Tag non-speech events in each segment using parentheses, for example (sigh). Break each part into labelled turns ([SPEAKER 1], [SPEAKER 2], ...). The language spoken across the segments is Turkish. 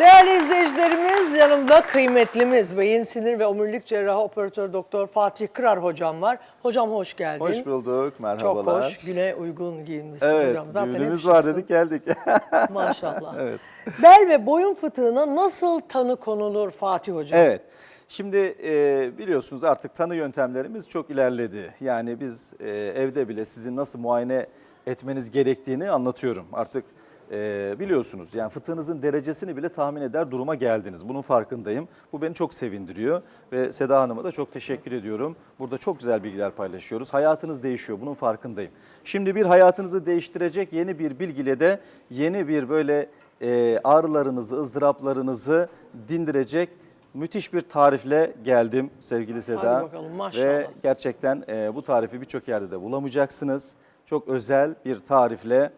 [SPEAKER 1] Değerli izleyicilerimiz yanımda kıymetlimiz beyin sinir ve omurilik cerrahı operatör doktor Fatih Kırar hocam var. Hocam hoş geldin.
[SPEAKER 2] Hoş bulduk,
[SPEAKER 1] Çok
[SPEAKER 2] merhabalar.
[SPEAKER 1] hoş. Güne uygun giyinmişsin
[SPEAKER 2] Evet,
[SPEAKER 1] hocam. Zaten
[SPEAKER 2] düğünümüz var dedik geldik. (laughs)
[SPEAKER 1] Maşallah.
[SPEAKER 2] Evet.
[SPEAKER 1] Bel ve boyun fıtığına nasıl tanı konulur Fatih hocam?
[SPEAKER 2] evet. Şimdi e, biliyorsunuz artık tanı yöntemlerimiz çok ilerledi. Yani biz e, evde bile sizin nasıl muayene etmeniz gerektiğini anlatıyorum. Artık e, biliyorsunuz yani fıtığınızın derecesini bile tahmin eder duruma geldiniz. Bunun farkındayım. Bu beni çok sevindiriyor ve Seda Hanım'a da çok teşekkür ediyorum. Burada çok güzel bilgiler paylaşıyoruz. Hayatınız değişiyor bunun farkındayım. Şimdi bir hayatınızı değiştirecek yeni bir bilgiyle de yeni bir böyle e, ağrılarınızı, ızdıraplarınızı dindirecek müthiş bir tarifle geldim sevgili Seda.
[SPEAKER 1] Hadi bakalım, maşallah.
[SPEAKER 2] Ve gerçekten e, bu tarifi birçok yerde de bulamayacaksınız. Çok özel bir tarifle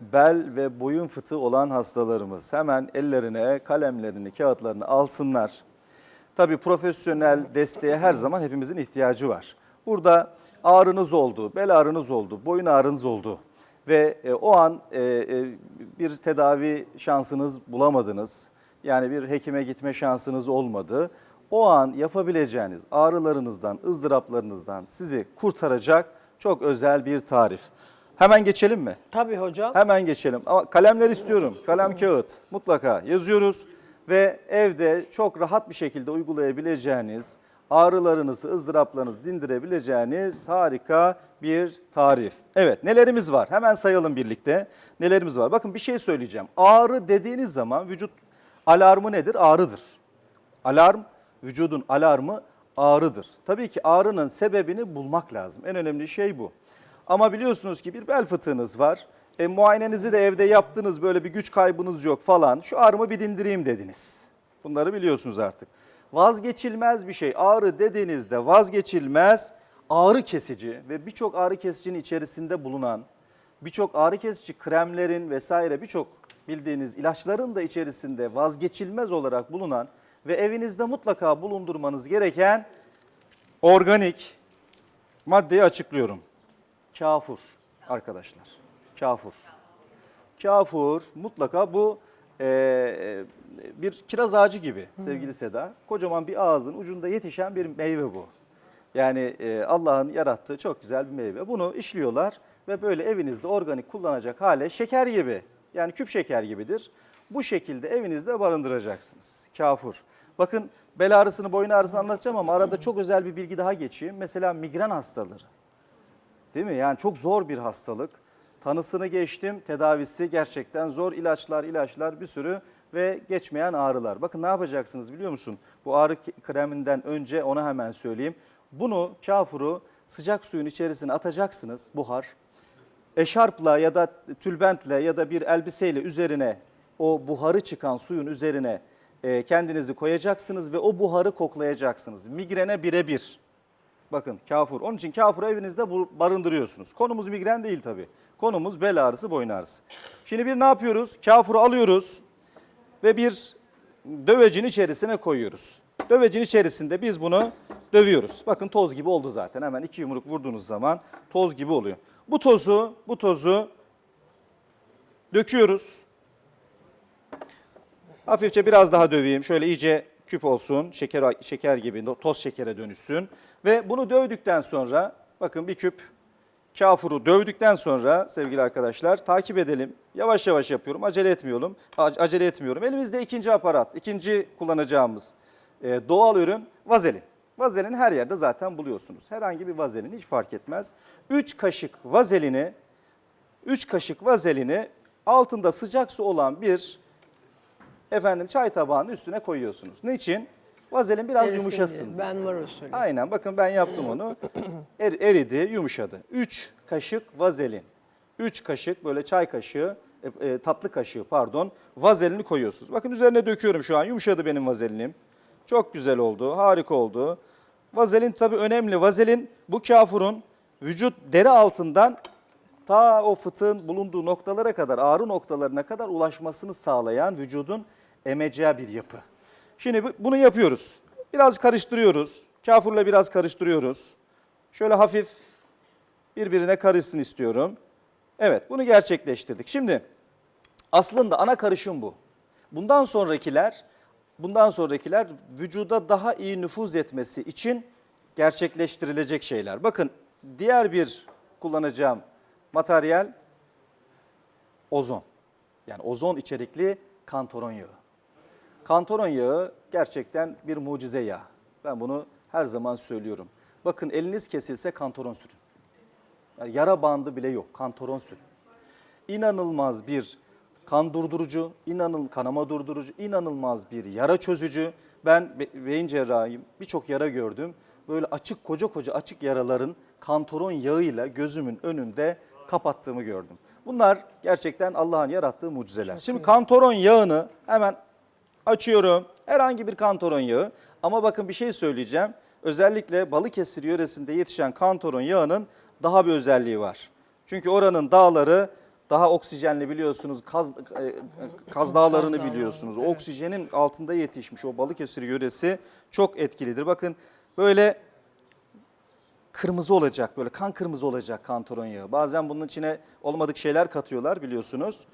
[SPEAKER 2] bel ve boyun fıtığı olan hastalarımız hemen ellerine kalemlerini, kağıtlarını alsınlar. Tabii profesyonel desteğe her zaman hepimizin ihtiyacı var. Burada ağrınız oldu, bel ağrınız oldu, boyun ağrınız oldu ve e, o an e, e, bir tedavi şansınız bulamadınız. Yani bir hekime gitme şansınız olmadı. O an yapabileceğiniz ağrılarınızdan, ızdıraplarınızdan sizi kurtaracak çok özel bir tarif. Hemen geçelim mi?
[SPEAKER 1] Tabii hocam.
[SPEAKER 2] Hemen geçelim. Ama kalemler istiyorum. Kalem kağıt mutlaka yazıyoruz ve evde çok rahat bir şekilde uygulayabileceğiniz, ağrılarınızı, ızdıraplarınızı dindirebileceğiniz harika bir tarif. Evet nelerimiz var? Hemen sayalım birlikte. Nelerimiz var? Bakın bir şey söyleyeceğim. Ağrı dediğiniz zaman vücut alarmı nedir? Ağrıdır. Alarm, vücudun alarmı ağrıdır. Tabii ki ağrının sebebini bulmak lazım. En önemli şey bu. Ama biliyorsunuz ki bir bel fıtığınız var. E, muayenenizi de evde yaptınız böyle bir güç kaybınız yok falan. Şu ağrımı bir dindireyim dediniz. Bunları biliyorsunuz artık. Vazgeçilmez bir şey. Ağrı dediğinizde vazgeçilmez ağrı kesici ve birçok ağrı kesicinin içerisinde bulunan birçok ağrı kesici kremlerin vesaire birçok bildiğiniz ilaçların da içerisinde vazgeçilmez olarak bulunan ve evinizde mutlaka bulundurmanız gereken organik maddeyi açıklıyorum. Kafur arkadaşlar. Kafur. Kafur mutlaka bu e, bir kiraz ağacı gibi sevgili Seda. Kocaman bir ağzın ucunda yetişen bir meyve bu. Yani e, Allah'ın yarattığı çok güzel bir meyve. Bunu işliyorlar ve böyle evinizde organik kullanacak hale şeker gibi yani küp şeker gibidir. Bu şekilde evinizde barındıracaksınız. Kafur. Bakın bel ağrısını, boyun ağrısını anlatacağım ama arada çok özel bir bilgi daha geçeyim. Mesela migren hastaları. Değil mi? Yani çok zor bir hastalık. Tanısını geçtim, tedavisi gerçekten zor. İlaçlar, ilaçlar bir sürü ve geçmeyen ağrılar. Bakın ne yapacaksınız biliyor musun? Bu ağrı kreminden önce ona hemen söyleyeyim. Bunu, kafuru sıcak suyun içerisine atacaksınız buhar. Eşarpla ya da tülbentle ya da bir elbiseyle üzerine o buharı çıkan suyun üzerine e, kendinizi koyacaksınız ve o buharı koklayacaksınız. Migrene birebir. Bakın kafur. Onun için kafuru evinizde barındırıyorsunuz. Konumuz migren değil tabii. Konumuz bel ağrısı, boyun ağrısı. Şimdi bir ne yapıyoruz? Kafuru alıyoruz ve bir dövecin içerisine koyuyoruz. Dövecin içerisinde biz bunu dövüyoruz. Bakın toz gibi oldu zaten. Hemen iki yumruk vurduğunuz zaman toz gibi oluyor. Bu tozu, bu tozu döküyoruz. Hafifçe biraz daha döveyim. Şöyle iyice küp olsun. Şeker şeker gibi toz şekere dönüşsün. Ve bunu dövdükten sonra bakın bir küp kafuru dövdükten sonra sevgili arkadaşlar takip edelim. Yavaş yavaş yapıyorum. Acele etmiyorum. Ac- Acele etmiyorum. Elimizde ikinci aparat, ikinci kullanacağımız e, doğal ürün vazelin. Vazelin her yerde zaten buluyorsunuz. Herhangi bir vazelin hiç fark etmez. 3 kaşık vazelini 3 kaşık vazelini altında sıcak su olan bir efendim çay tabağının üstüne koyuyorsunuz. Niçin? Vazelin biraz
[SPEAKER 1] Erisin
[SPEAKER 2] yumuşasın.
[SPEAKER 1] diye. Ben var usulü.
[SPEAKER 2] Aynen bakın ben yaptım onu. (clears throat) Er- eridi, yumuşadı. 3 kaşık vazelin. 3 kaşık böyle çay kaşığı, e, e, tatlı kaşığı pardon, vazelini koyuyorsunuz. Bakın üzerine döküyorum şu an. Yumuşadı benim vazelinim. Çok güzel oldu, harika oldu. Vazelin tabii önemli. Vazelin bu kafurun vücut deri altından ta o fıtığın bulunduğu noktalara kadar, ağrı noktalarına kadar ulaşmasını sağlayan vücudun emeceği bir yapı. Şimdi bu- bunu yapıyoruz. Biraz karıştırıyoruz. Kafurla biraz karıştırıyoruz. Şöyle hafif birbirine karışsın istiyorum. Evet bunu gerçekleştirdik. Şimdi aslında ana karışım bu. Bundan sonrakiler bundan sonrakiler vücuda daha iyi nüfuz etmesi için gerçekleştirilecek şeyler. Bakın diğer bir kullanacağım materyal ozon. Yani ozon içerikli kantaron yağı. Kantaron yağı gerçekten bir mucize yağ. Ben bunu her zaman söylüyorum. Bakın eliniz kesilse kantaron sürün. Yani yara bandı bile yok. Kantaron sürün. İnanılmaz bir kan durdurucu, inanıl kanama durdurucu, inanılmaz bir yara çözücü. Ben be- beyin cerrahiyim. Birçok yara gördüm. Böyle açık koca koca açık yaraların kantaron yağıyla gözümün önünde kapattığımı gördüm. Bunlar gerçekten Allah'ın yarattığı mucizeler. Şimdi kantaron yağını hemen açıyorum. Herhangi bir kantaron yağı. Ama bakın bir şey söyleyeceğim. Özellikle Balıkesir yöresinde yetişen kantaron yağının daha bir özelliği var. Çünkü oranın dağları daha oksijenli biliyorsunuz. Kaz, e, Kaz Dağları'nı
[SPEAKER 1] Dağları,
[SPEAKER 2] biliyorsunuz. O oksijenin altında yetişmiş o Balıkesir yöresi çok etkilidir. Bakın böyle kırmızı olacak böyle kan kırmızı olacak kantaron yağı. Bazen bunun içine olmadık şeyler katıyorlar biliyorsunuz.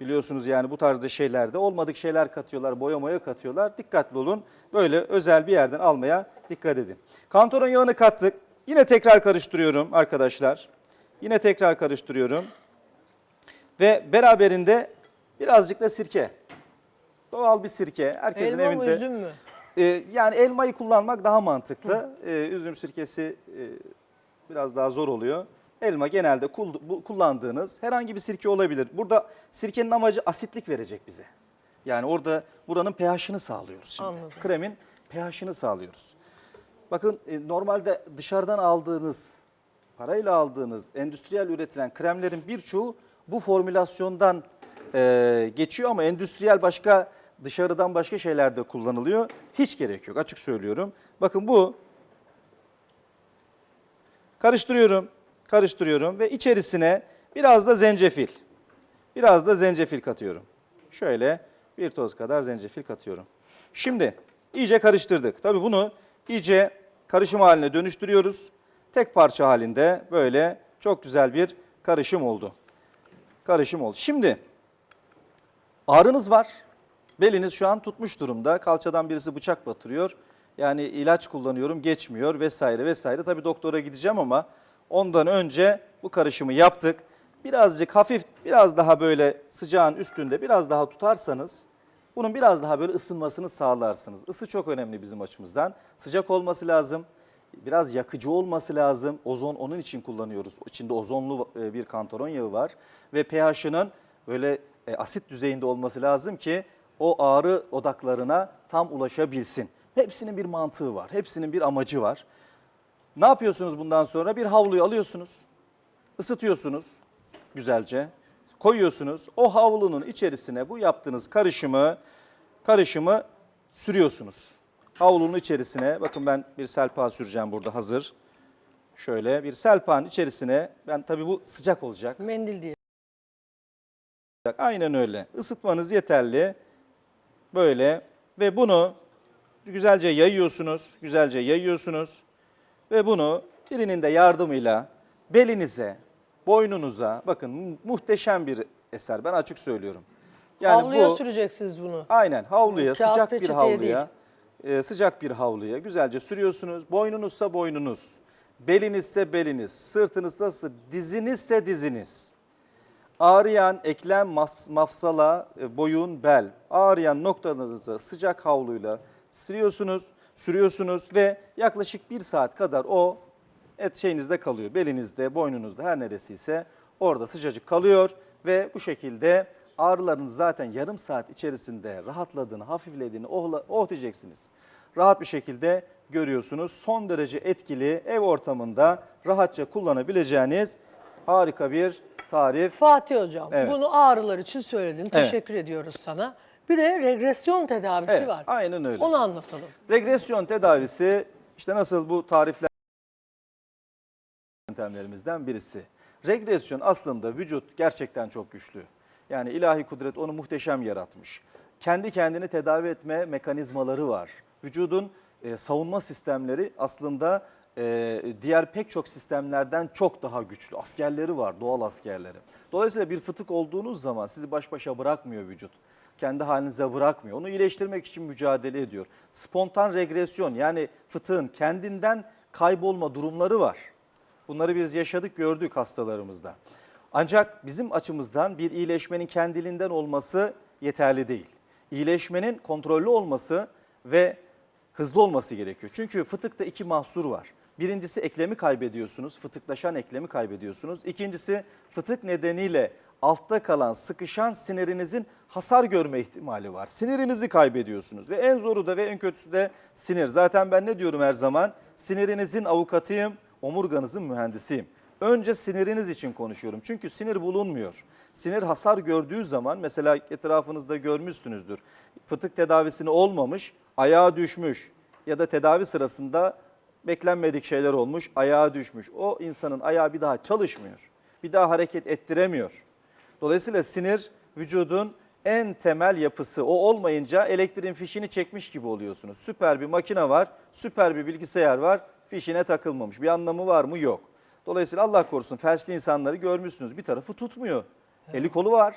[SPEAKER 2] Biliyorsunuz yani bu tarzda şeylerde olmadık şeyler katıyorlar, boya moya katıyorlar. Dikkatli olun. Böyle özel bir yerden almaya dikkat edin. Kantaron yağını kattık. Yine tekrar karıştırıyorum arkadaşlar. Yine tekrar karıştırıyorum. Ve beraberinde birazcık da sirke. Doğal bir sirke. Herkesin
[SPEAKER 1] Elma mı
[SPEAKER 2] evinde.
[SPEAKER 1] üzüm mü?
[SPEAKER 2] Ee, yani elmayı kullanmak daha mantıklı. Ee, üzüm sirkesi e, biraz daha zor oluyor. Elma genelde kullandığınız herhangi bir sirke olabilir. Burada sirkenin amacı asitlik verecek bize. Yani orada buranın pH'ını sağlıyoruz şimdi.
[SPEAKER 1] Anladım.
[SPEAKER 2] Kremin pH'ını sağlıyoruz. Bakın e, normalde dışarıdan aldığınız, parayla aldığınız endüstriyel üretilen kremlerin birçoğu bu formülasyondan e, geçiyor ama endüstriyel başka dışarıdan başka şeylerde kullanılıyor. Hiç gerek yok açık söylüyorum. Bakın bu karıştırıyorum, karıştırıyorum ve içerisine biraz da zencefil. Biraz da zencefil katıyorum. Şöyle bir toz kadar zencefil katıyorum. Şimdi iyice karıştırdık. Tabii bunu iyice karışım haline dönüştürüyoruz. Tek parça halinde böyle çok güzel bir karışım oldu. Karışım oldu. Şimdi ağrınız var. Beliniz şu an tutmuş durumda. Kalçadan birisi bıçak batırıyor. Yani ilaç kullanıyorum geçmiyor vesaire vesaire. Tabii doktora gideceğim ama ondan önce bu karışımı yaptık. Birazcık hafif biraz daha böyle sıcağın üstünde biraz daha tutarsanız bunun biraz daha böyle ısınmasını sağlarsınız. Isı çok önemli bizim açımızdan. Sıcak olması lazım. Biraz yakıcı olması lazım. Ozon onun için kullanıyoruz. İçinde ozonlu e, bir kantaron yağı var. Ve pH'ının böyle e, asit düzeyinde olması lazım ki o ağrı odaklarına tam ulaşabilsin. Hepsinin bir mantığı var. Hepsinin bir amacı var. Ne yapıyorsunuz bundan sonra? Bir havluyu alıyorsunuz. ısıtıyorsunuz güzelce. Koyuyorsunuz. O havlunun içerisine bu yaptığınız karışımı karışımı sürüyorsunuz. Havlunun içerisine bakın ben bir selpa süreceğim burada hazır. Şöyle bir selpanın içerisine ben tabii bu sıcak olacak.
[SPEAKER 1] Mendil diye.
[SPEAKER 2] Aynen öyle. Isıtmanız yeterli. Böyle ve bunu güzelce yayıyorsunuz. Güzelce yayıyorsunuz. Ve bunu birinin de yardımıyla belinize, boynunuza bakın mu- muhteşem bir eser. Ben açık söylüyorum.
[SPEAKER 1] Havluya süreceksiniz bunu.
[SPEAKER 2] Aynen havluya,
[SPEAKER 1] Kağıt
[SPEAKER 2] sıcak bir havluya, e, sıcak bir havluya güzelce sürüyorsunuz. Boynunuzsa boynunuz, belinizse beliniz, sırtınızsa sırt, dizinizse diziniz. Ağrıyan eklem, mafsala, e, boyun, bel, ağrıyan noktalarınızı sıcak havluyla sürüyorsunuz, sürüyorsunuz ve yaklaşık bir saat kadar o et şeyinizde kalıyor. Belinizde, boynunuzda her neresiyse orada sıcacık kalıyor ve bu şekilde ağrılarınız zaten yarım saat içerisinde rahatladığını, hafiflediğini ohla, oh diyeceksiniz. Rahat bir şekilde görüyorsunuz. Son derece etkili ev ortamında rahatça kullanabileceğiniz harika bir tarif.
[SPEAKER 1] Fatih Hocam
[SPEAKER 2] Evet.
[SPEAKER 1] bunu ağrılar için söyledin. Teşekkür ediyoruz sana. Bir de regresyon tedavisi
[SPEAKER 2] Evet,
[SPEAKER 1] var.
[SPEAKER 2] aynen öyle.
[SPEAKER 1] Onu anlatalım.
[SPEAKER 2] Regresyon tedavisi işte nasıl bu tarifler yöntemlerimizden birisi. Regresyon aslında vücut gerçekten çok güçlü. Yani ilahi kudret onu muhteşem yaratmış. Kendi kendini tedavi etme mekanizmaları var. Vücudun e, savunma sistemleri aslında e, diğer pek çok sistemlerden çok daha güçlü. Askerleri var, doğal askerleri. Dolayısıyla bir fıtık olduğunuz zaman sizi baş başa bırakmıyor vücut. Kendi halinize bırakmıyor. Onu iyileştirmek için mücadele ediyor. Spontan regresyon yani fıtığın kendinden kaybolma durumları var. Bunları biz yaşadık, gördük hastalarımızda. Ancak bizim açımızdan bir iyileşmenin kendiliğinden olması yeterli değil. İyileşmenin kontrollü olması ve hızlı olması gerekiyor. Çünkü fıtıkta iki mahsur var. Birincisi eklemi kaybediyorsunuz, fıtıklaşan eklemi kaybediyorsunuz. İkincisi fıtık nedeniyle altta kalan sıkışan sinirinizin hasar görme ihtimali var. Sinirinizi kaybediyorsunuz ve en zoru da ve en kötüsü de sinir. Zaten ben ne diyorum her zaman? Sinirinizin avukatıyım, omurganızın mühendisiyim. Önce siniriniz için konuşuyorum. Çünkü sinir bulunmuyor. Sinir hasar gördüğü zaman mesela etrafınızda görmüşsünüzdür. Fıtık tedavisini olmamış, ayağa düşmüş ya da tedavi sırasında beklenmedik şeyler olmuş, ayağa düşmüş. O insanın ayağı bir daha çalışmıyor. Bir daha hareket ettiremiyor. Dolayısıyla sinir vücudun en temel yapısı. O olmayınca elektriğin fişini çekmiş gibi oluyorsunuz. Süper bir makine var, süper bir bilgisayar var, fişine takılmamış. Bir anlamı var mı? Yok. Dolayısıyla Allah korusun felçli insanları görmüşsünüz. Bir tarafı tutmuyor. Eli kolu var.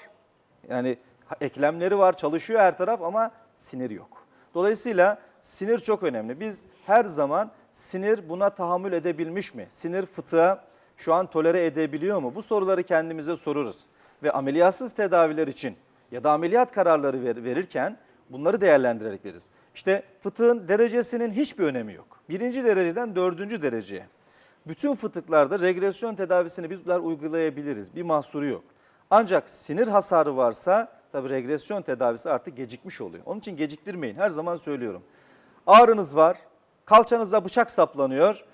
[SPEAKER 2] Yani eklemleri var, çalışıyor her taraf ama sinir yok. Dolayısıyla sinir çok önemli. Biz her zaman sinir buna tahammül edebilmiş mi? Sinir fıtığa şu an tolere edebiliyor mu? Bu soruları kendimize soruruz. Ve ameliyatsız tedaviler için ya da ameliyat kararları ver- verirken bunları değerlendirerek veririz. İşte fıtığın derecesinin hiçbir önemi yok. Birinci dereceden dördüncü dereceye. Bütün fıtıklarda regresyon tedavisini bizler uygulayabiliriz. Bir mahsuru yok. Ancak sinir hasarı varsa tabii regresyon tedavisi artık gecikmiş oluyor. Onun için geciktirmeyin. Her zaman söylüyorum. Ağrınız var, kalçanızda bıçak saplanıyor.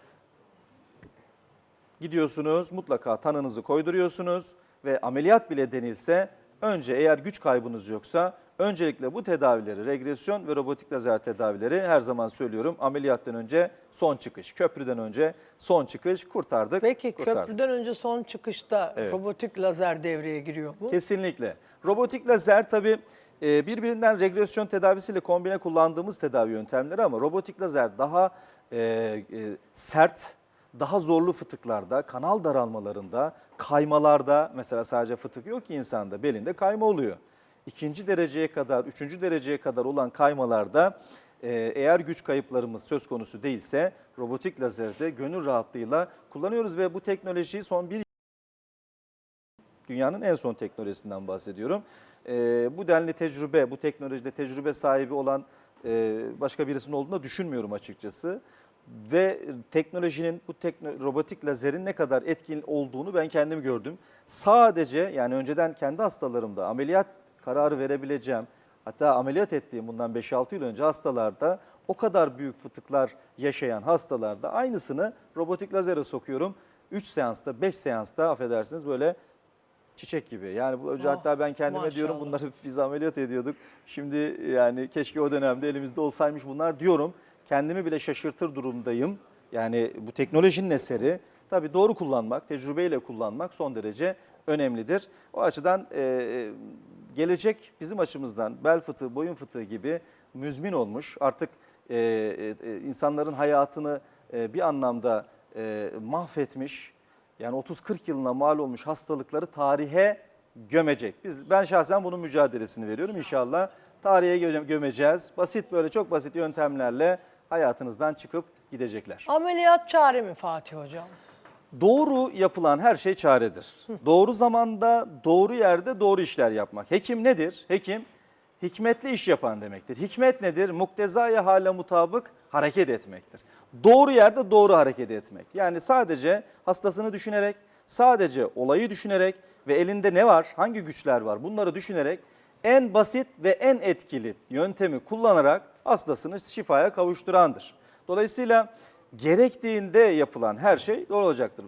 [SPEAKER 2] Gidiyorsunuz mutlaka tanınızı koyduruyorsunuz ve ameliyat bile denilse önce eğer güç kaybınız yoksa öncelikle bu tedavileri regresyon ve robotik lazer tedavileri her zaman söylüyorum ameliyattan önce son çıkış, köprüden önce son çıkış kurtardık.
[SPEAKER 1] Peki
[SPEAKER 2] kurtardık.
[SPEAKER 1] köprüden önce son çıkışta
[SPEAKER 2] Evet.
[SPEAKER 1] robotik lazer devreye giriyor mu?
[SPEAKER 2] Kesinlikle. Robotik lazer tabii e, birbirinden regresyon tedavisiyle kombine kullandığımız tedavi yöntemleri ama robotik lazer daha e, e, sert, daha zorlu fıtıklarda, kanal daralmalarında, kaymalarda mesela sadece fıtık yok ki insanda belinde kayma oluyor. İkinci dereceye kadar, üçüncü dereceye kadar olan kaymalarda e, eğer güç kayıplarımız söz konusu değilse robotik lazerde gönül rahatlığıyla kullanıyoruz ve bu teknolojiyi son bir Dünyanın en son teknolojisinden bahsediyorum. Ee, bu denli tecrübe, bu teknolojide tecrübe sahibi olan e, başka birisinin olduğunu düşünmüyorum açıkçası. Ve teknolojinin, bu tekno, robotik lazerin ne kadar etkin olduğunu ben kendim gördüm. Sadece yani önceden kendi hastalarımda ameliyat kararı verebileceğim, hatta ameliyat ettiğim bundan 5-6 yıl önce hastalarda o kadar büyük fıtıklar yaşayan hastalarda aynısını robotik lazere sokuyorum. 3 seansta, 5 seansta affedersiniz böyle çiçek gibi. Yani bu
[SPEAKER 1] Oh,
[SPEAKER 2] hatta ben kendime diyorum
[SPEAKER 1] maşallah.
[SPEAKER 2] bunları biz ameliyat ediyorduk. Şimdi yani keşke o dönemde elimizde olsaymış bunlar diyorum. Kendimi bile şaşırtır durumdayım. Yani bu teknolojinin eseri. Tabii doğru kullanmak, tecrübeyle kullanmak son derece önemlidir. O açıdan e, gelecek bizim açımızdan bel fıtığı, boyun fıtığı gibi müzmin olmuş. Artık e, e, insanların hayatını e, bir anlamda e, mahvetmiş. Yani 30-40 yılına mal olmuş hastalıkları tarihe gömecek. Biz ben şahsen bunun mücadelesini veriyorum inşallah. Tarihe gö- gömeceğiz. Basit böyle çok basit yöntemlerle hayatınızdan çıkıp gidecekler.
[SPEAKER 1] Ameliyat çare mi Fatih Hocam?
[SPEAKER 2] Doğru yapılan her şey çaredir. Doğru zamanda, doğru yerde doğru işler yapmak. Hekim nedir? Hekim hikmetli iş yapan demektir. Hikmet nedir? Muktezaya hale mutabık hareket etmektir. Doğru yerde doğru hareket etmek. Yani sadece hastasını düşünerek, sadece olayı düşünerek ve elinde ne var, hangi güçler var bunları düşünerek en basit ve en etkili yöntemi kullanarak hastasını şifaya kavuşturandır. Dolayısıyla gerektiğinde yapılan her şey doğru olacaktır.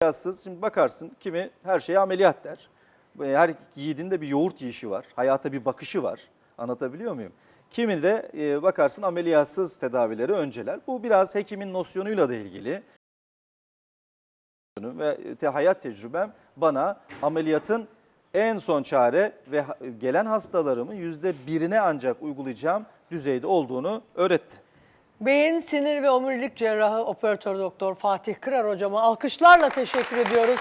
[SPEAKER 2] Ameliyatsız şimdi bakarsın kimi her şeye ameliyat der. Her yiğidin de bir yoğurt yiyişi var. Hayata bir bakışı var. Anlatabiliyor muyum? Kimi de e, bakarsın ameliyatsız tedavileri önceler. Bu biraz hekimin nosyonuyla da ilgili. Ve hayat tecrübem bana ameliyatın en son çare ve gelen hastalarımın yüzde birine ancak uygulayacağım düzeyde olduğunu öğretti.
[SPEAKER 1] Beyin, sinir ve omurilik cerrahı operatör doktor Fatih Kırar hocama alkışlarla teşekkür ediyoruz.